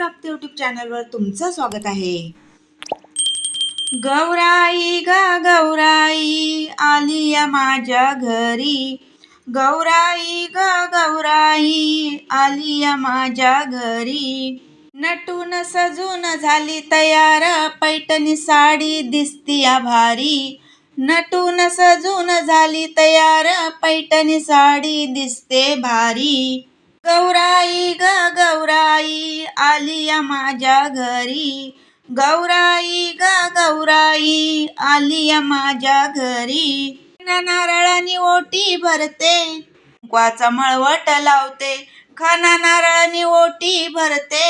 प्राप्ती युट्यूब चॅनलवर तुमचं स्वागत आहे. गौराई ग गौराई आली या माझ्या घरी. गौराई ग गौराई आली या माझ्या घरी. नटून सजून झाली तयार पैठणी साडी दिसती या भारी. नटून सजून झाली तयार पैठणी साडी दिसते भारी. गौराई ग गौराई आली या माझ्या घरी. गौराई ग गौराई आली या माझ्या घरी. नारळानी ओटी भरते कुंकवाचा मळवट लावते. खाना नारळानी ओटी भरते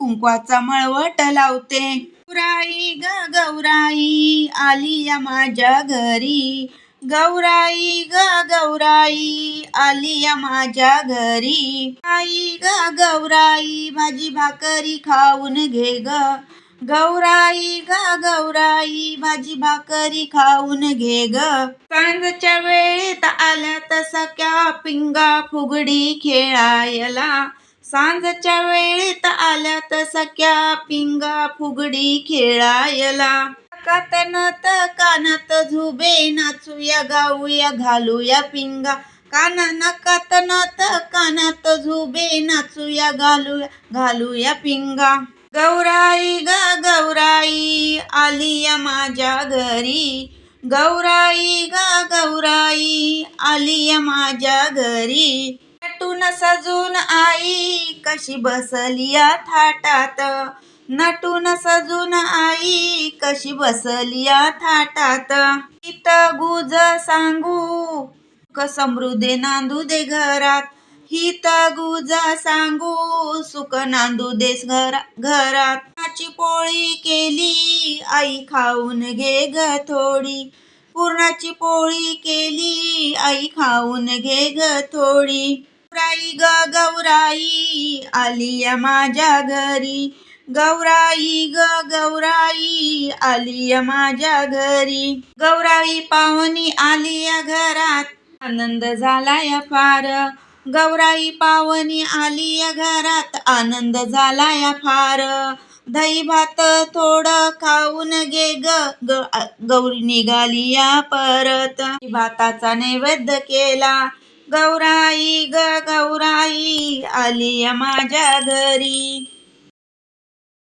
कुंकवाचा मळवट लावते. गौराई ग गौराई आली या माझ्या घरी. गौराई ग गौराई आली या माझ्या घरी. आई ग गौराई भाजी भाकरी खाऊन घे ग. गौराई ग गौराई भाजी भाकरी खाऊन घे ग. सांजच्या वेळेत आल्या तसा क्या पिंगा फुगडी खेळायला. सांजच्या वेळेत आल्या तसा क्या पिंगा फुगडी खेळायला. कातनात कानात झुबे नाचूया गाऊया घालूया पिंगा. काना नकात नात कानात झुबे नाचूया घालूया घालूया पिंगा. गौराई ग गौराई आलिया माझ्या घरी. गौराई ग गौराई आलिया माझ्या घरी. नटून सजून आई कशी बसलीया थाटात. नटून सजून आई कशी बसली या थाटात. इत गुज सांगू सुख समृद्धे नांदू दे घरात. हित गुज सांगू सुख नांदू देस घरा घरात. पुरणाची पोळी केली आई खाऊन घे ग थोडी. पुरणाची पोळी केली आई खाऊन घे ग थोडी. गौराई ग गौराई आली या माझ्या घरी. गौराई ग गौराई आली माझ्या घरी. गौराई पावनी आली या घरात आनंद झाला या फार. गौराई पावनी आली या घरात आनंद झाला या फार. दही भात थोडं खाऊन घे ग ग गौरी निघाली या परत. भाताचा नैवेद्य केला. गौराई ग गौराई आली या माझ्या घरी.